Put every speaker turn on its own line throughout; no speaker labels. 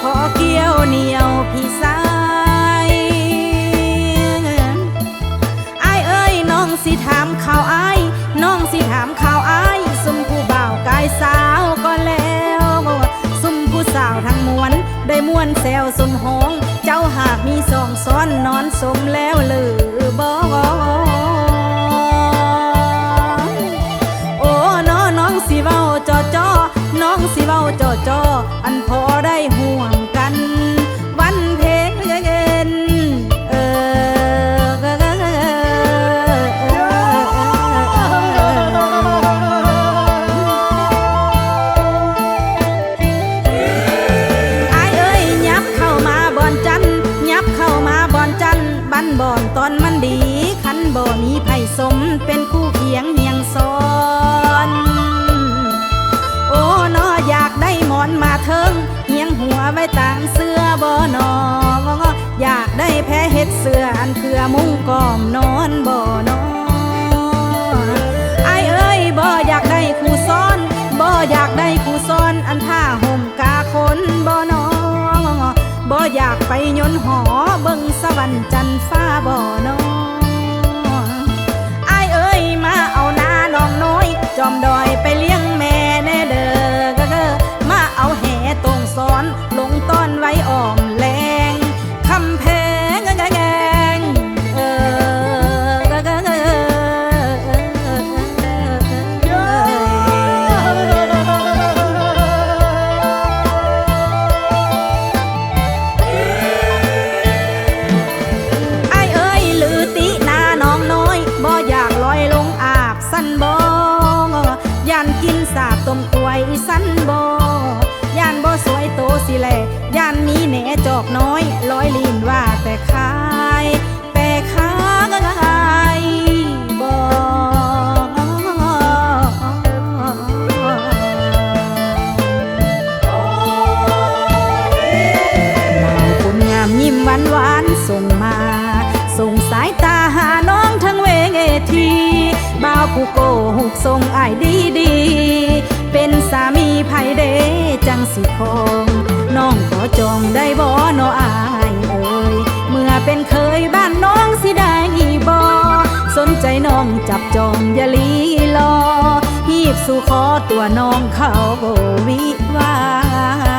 ขอเกี่ยวเหนียวพี่สายอายเอ้ยน้องสิถามข่าวอายน้องสิถามข่าวอายสุมผู้บ่าวกายสาวก็แล้วสุมผู้สาวทั้งมวลได้มวนแซวสุมหงเจ้าหากมีสองซ้อนนอนสมแล้วหรือบ่โอ้น้อน้องสิเว้าจอจอน้องสิเว้าจอจออันพอ บอนตอนมันดีขันบ่มีไผสมเป็นคู่เคียงเฮียงซ้อน โอ้นออยากได้หมอนมาเทิงเฮียงหัวไว้ต่างเสื้อบ่นออยากได้แพ้เห็ดเสื้ออันเพื่อมุ้งกอมนอนบ่นอไไปยนต์หอเบิ่งสวรรค์จันทร์ฟ้าบ่อนอ อกน้อยลอยลีนว่าแต่ขายแต่ขายบ่บ่าวคนงามยิ้มหวานหวานส่งมา ส่งสายตาหาน้องทั้งเวทีบ่าวผู้โกหกส่งอายดีดี เป็นสามีไผเดจังสิคง สนใจน้องจับจองอย่าลีลอ หีบสู่ขอตัวน้องเขาวิวา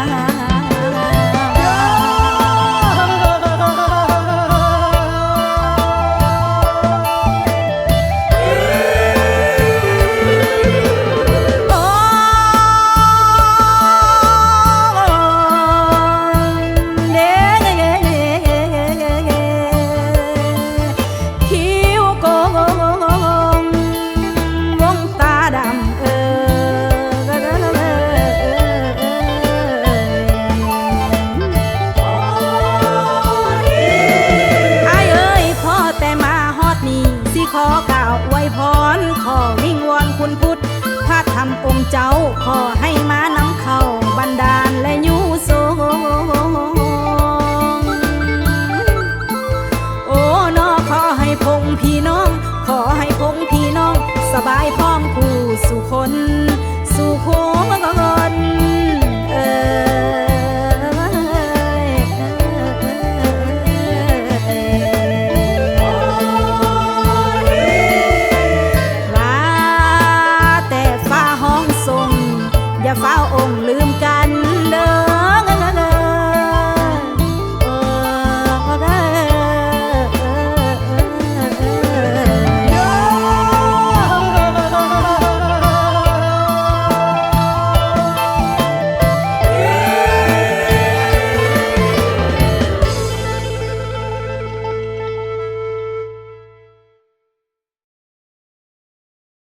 เจ้าขอให้มานำเข้าบันดาล